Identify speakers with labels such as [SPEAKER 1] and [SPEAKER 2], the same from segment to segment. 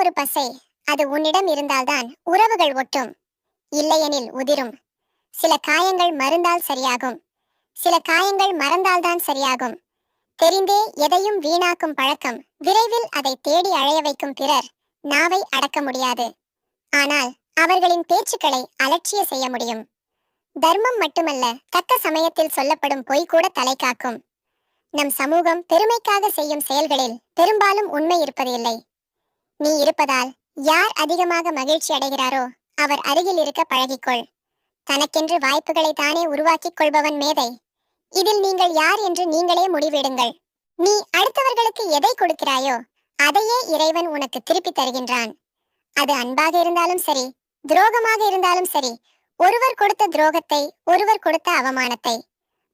[SPEAKER 1] ஒரு பசை. அது உன்னிடம் இருந்தால்தான் உறவுகள் ஒட்டும். இல்லையெனில் உதிரும். சில காயங்கள் மருந்தால் சரியாகும். சில காயங்கள் மறந்தால்தான் சரியாகும். தெரிந்தே எதையும் வீணாக்கும் பழக்கம் விரைவில் அதை தேடி அழைய வைக்கும் பிறர் நாவை அடக்க முடியாது. ஆனால் அவர்களின் பேச்சுக்களை அலட்சிய செய்ய முடியும். தர்மம் மட்டுமல்ல தக்க சமயத்தில் சொல்லப்படும் பொய் கூட தலை காக்கும். நம் சமூகம் பெருமைக்காக செய்யும் செயல்களில் பெரும்பாலும் உண்மை இருப்பதில்லை நீ இருப்பதால் யார் அதிகமாக மகிழ்ச்சி அடைகிறாரோ அவர் அருகில் இருக்க பழகிக்கொள். தனக்கென்று வாய்ப்புகளை தானே உருவாக்கிக் கொள்பவன் மேதை. இதில் நீங்கள் யார் என்று நீங்களே முடிவெடுங்கள். நீ அடுத்தவர்களுக்கு எதை கொடுக்கிறாயோ அதையே இறைவன் உனக்கு திருப்பி தருகின்றான். அது அன்பாக இருந்தாலும் சரி துரோகமாக இருந்தாலும் சரி ஒருவர் கொடுத்த துரோகத்தை ஒருவர் கொடுத்த அவமானத்தை.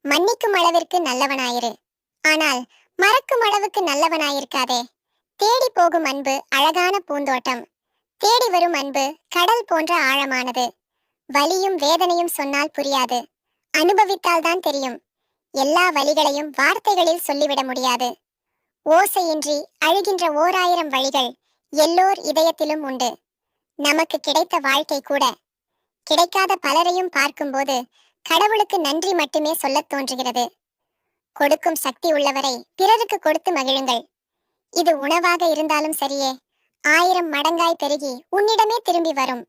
[SPEAKER 1] மன்னிக்கும் அளவிற்கு நல்லவனாயிரு. ஆனால் மறக்கும் அளவுக்கு நல்லவனாயிருக்காதே. தேடி போகும் அன்பு அழகான பூந்தோட்டம். தேடி வரும் அன்பு கடல் போன்ற ஆழமானது. வலியும் வேதனையும் சொன்னால் புரியாது. அனுபவித்தால் தான் தெரியும். எல்லா வழிகளையும் வார்த்தைகளில் சொல்லிவிட முடியாது. ஓசையின்றி அழுகின்ற ஓராயிரம் வழிகள் எல்லோர் இதயத்திலும் உண்டு. நமக்கு கிடைத்த வாழ்க்கை கூட. கிடைக்காத பலரையும் பார்க்கும்போது கடவுளுக்கு நன்றி மட்டுமே சொல்லத் தோன்றுகிறது. கொடுக்கும் சக்தி உள்ளவரை பிறருக்கு கொடுத்து மகிழுங்கள். இது உணவாக இருந்தாலும் சரியே. ஆயிரம் மடங்காய் பெருகி உன்னிடமே திரும்பி வரும்.